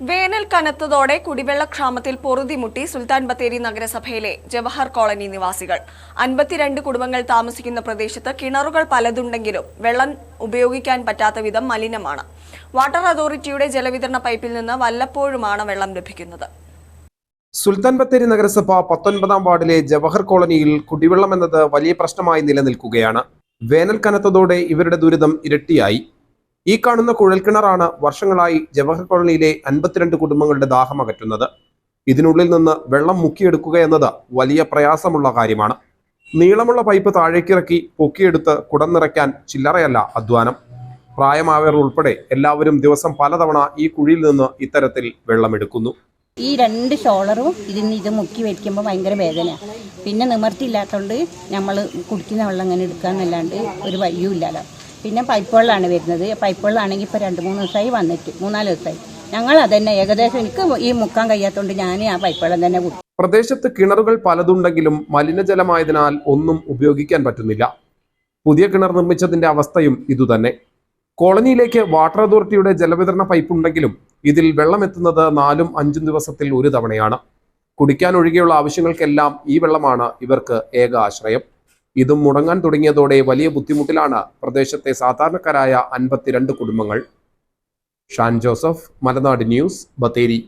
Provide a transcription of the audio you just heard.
വേനൽ കനത്തതോടെ കുടിവെള്ളക്ഷാമത്തിൽ പൊറുതിമുട്ടി സുൽത്താൻ ബത്തേരി നഗരസഭയിലെ ജവഹർ കോളനി നിവാസികൾ. അൻപത്തിരണ്ട് കുടുംബങ്ങൾ താമസിക്കുന്ന പ്രദേശത്ത് കിണറുകൾ പലതുണ്ടെങ്കിലും വെള്ളം ഉപയോഗിക്കാൻ പറ്റാത്ത വിധം മലിനമാണ്. വാട്ടർ അതോറിറ്റിയുടെ ജലവിതരണ പൈപ്പിൽ നിന്ന് വല്ലപ്പോഴുമാണ് വെള്ളം ലഭിക്കുന്നത്. സുൽത്താൻ ബത്തേരി നഗരസഭ പത്തൊൻപതാം വാർഡിലെ ജവഹർ കോളനിയിൽ കുടിവെള്ളം എന്നത് വലിയ പ്രശ്നമായി നിലനിൽക്കുകയാണ്. വേനൽ കനത്തതോടെ ഇവരുടെ ദുരിതം ഇരട്ടിയായി. ഈ കാണുന്ന കുഴൽക്കിണറാണ് വർഷങ്ങളായി ജവഹർ കോളനിയിലെ അൻപത്തിരണ്ട് കുടുംബങ്ങളുടെ ദാഹം അകറ്റുന്നത്. ഇതിനുള്ളിൽ നിന്ന് വെള്ളം മുക്കിയെടുക്കുക എന്നത് വലിയ പ്രയാസമുള്ള കാര്യമാണ്. നീളമുള്ള പൈപ്പ് താഴേക്കിറക്കി പൊക്കിയെടുത്ത് കുടം നിറയ്ക്കാൻ ചില്ലറയല്ല അധ്വാനം. പ്രായമായവർ ഉൾപ്പെടെ എല്ലാവരും ദിവസം പലതവണ ഈ കുഴിയിൽ നിന്ന് ഇത്തരത്തിൽ വെള്ളമെടുക്കുന്നു. ഈ രണ്ട് ഷോളറും ഇതിന് ഇത് മുക്കി വെക്കുമ്പോൾ ഭയങ്കര വേദനയാണ് പിന്നെ നിവർത്തിയില്ലാത്തതുകൊണ്ട് നമ്മൾ കുടിക്കുന്ന വെള്ളം അങ്ങനെ എടുക്കാന്നല്ലാണ്ട് ഒരു വഴിയും ഇല്ലല്ലോ പിന്നെ പൈപ്പ് വെള്ളമാണ് വരുന്നത്. പൈപ്പ് വെള്ളമാണെങ്കിൽ ഇപ്പോൾ രണ്ട് മൂന്ന് ദിവസമായി വന്നിട്ട് മൂന്നാൽ ദിവസമായി ഞങ്ങൾ അതന്നെ ഏകദേശം എനിക്ക് ഈ മുക്കാൻ കഴിയാത്തതുകൊണ്ട് ഞാൻ ആ പൈപ്പ് വെള്ളം തന്നെ കുടിക്കും. പ്രദേശത്ത് കിണറുകൾ പലതുണ്ടെങ്കിലും മലിനജലമായതിനാൽ ഒന്നും ഉപയോഗിക്കാൻ പറ്റുന്നില്ല. പുതിയ കിണർ നിർമ്മിച്ചതിന്റെ അവസ്ഥയും ഇതുതന്നെ. കോളനിയിലേക്ക് വാട്ടർ അതോറിറ്റിയുടെ ജലവിതരണ പൈപ്പ് ഉണ്ടെങ്കിലും ഇതിൽ വെള്ളം എത്തുന്നത് നാലും അഞ്ചും ദിവസത്തിൽ ഒരു തവണയാണ്. കുടിക്കാൻ ഒഴികെയുള്ള ആവശ്യങ്ങൾക്കെല്ലാം ഈ വെള്ളമാണ് ഇവർക്ക് ഏക ആശ്രയം. ഇതും മുടങ്ങാൻ തുടങ്ങിയതോടെ വലിയ ബുദ്ധിമുട്ടിലാണ് പ്രദേശത്തെ സാധാരണക്കാരായ അൻപത്തിരണ്ട് കുടുംബങ്ങൾ. ഷാൻ ജോസഫ് മലനാട് ന്യൂസ് ബത്തേരി.